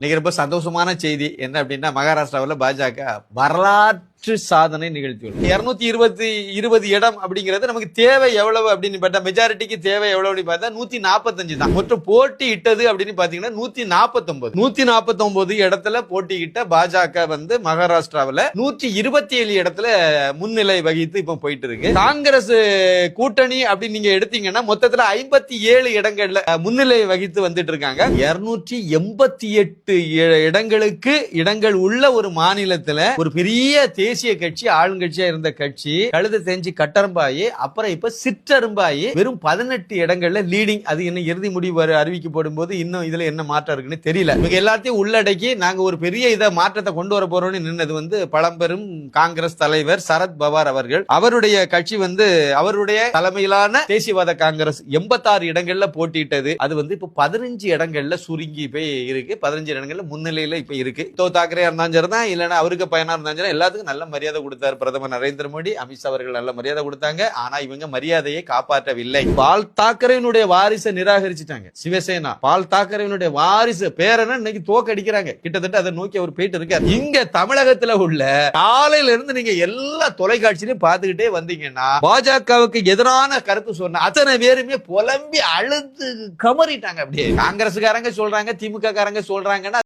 இன்னைக்கு ரொம்ப சந்தோஷமான செய்தி. என்ன அப்படின்னா மகாராஷ்டிராவில் பாஜக வரலாற்று சாதனை நிகழ்த்தியுள்ளது இருநூத்தி இருபத்தி இருபது இடம் அப்படிங்கிறது நமக்கு தேவை எவ்வளவு அப்படின்னு பார்த்தா மெஜாரிட்டிக்கு தேவை எவ்வளவு பார்த்தா நூத்தி நாற்பத்தஞ்சு தான். மொத்தம் போட்டி இட்டது அப்படின்னு பாத்தீங்கன்னா நூத்தி நாற்பத்தொன்பது நூத்தி நாற்பத்தொன்பது இடத்துல போட்டியிட்ட பாஜக வந்து மகாராஷ்டிராவில் நூற்றி இருபத்தி ஏழு இடத்துல முன்னிலை வகித்து இப்போ போயிட்டு இருக்கு காங்கிரஸ் கூட்டணி அப்படின்னு நீங்க எடுத்தீங்கன்னா மொத்தத்துல ஐம்பத்தி ஏழு இடங்கள்ல முன்னிலை வகித்து வந்துட்டு இருக்காங்க இருநூற்றி எண்பத்தி எட்டு இடங்களுக்கு இடங்கள் உள்ள ஒரு மாநிலத்துல ஒரு பெரிய தேசிய கட்சி ஆளுங்கட்சியா இருந்த கட்சி கழுத தெரிஞ்சு கட்டரம்பாயி அப்புறம் இப்ப சிற்றரும்பாயி வெறும் பதினெட்டு இடங்கள்ல லீடிங் அது இன்னும் இறுதி முடிவு அறிவிக்கப்படும் போது இன்னும் இதுல என்ன மாற்றம் இருக்குன்னு தெரியல. இவங்க எல்லாத்தையும் உள்ளடக்கி நாங்க ஒரு பெரிய இதை மாற்றத்தை கொண்டு வர போறோம்னு நின்னது வந்து பழம்பெரும் காங்கிரஸ் தலைவர் சரத் பவார் அவர்கள். அவருடைய கட்சி வந்து அவருடைய தலைமையிலான தேசியவாத காங்கிரஸ் எண்பத்தாறு இடங்கள்ல போட்டியிட்டது. அது வந்து இப்ப பதினஞ்சு இடங்கள்ல சுருங்கி போய் இருக்கு. பதினஞ்சு இடங்கள்ல முன்னிலையில இப்ப இருக்கு. தோ தாக்கரே இருந்தாலும் சரிதான் இல்லைன்னா அவருக்கு பயனா இருந்தாலும் சரி எல்லாத்துக்கும் நல்ல மரியாதை கொடுத்தார் பிரதமர் நரேந்திர மோடி. அமித்ஷா அவர்கள் நல்ல மரியாதை கொடுத்தாங்க. ஆனா இவங்க மரியாதையை காப்பாற்றவில்லை. பால் தாக்கரேனுடைய வாரிசை நிராகரிச்சிட்டாங்க. சிவசேனா. பால் தாக்கரேனுடைய வாரிசு பேரன இன்னைக்கு தோக்கடிக்கிறாங்க கிட்டத்தட்ட அதை நோக்கி அவர் போயிட்டு இருக்காரு. இங்க தமிழகத்துல உள்ள காலையில இருந்து நீங்க எல்லா தொலைக்காட்சியிலும் பார்த்துக்கிட்டே வந்தீங்கன்னா பாஜகவுக்கு எதிரான கருத்து சொன்ன அத்தனை பேருமே புலம்பி அழுது கமறிட்டாங்க அப்படியே. காங்கிரஸ்காரங்க சொல்றாங்க திமுக காரங்க சொல்றாங்கன்னா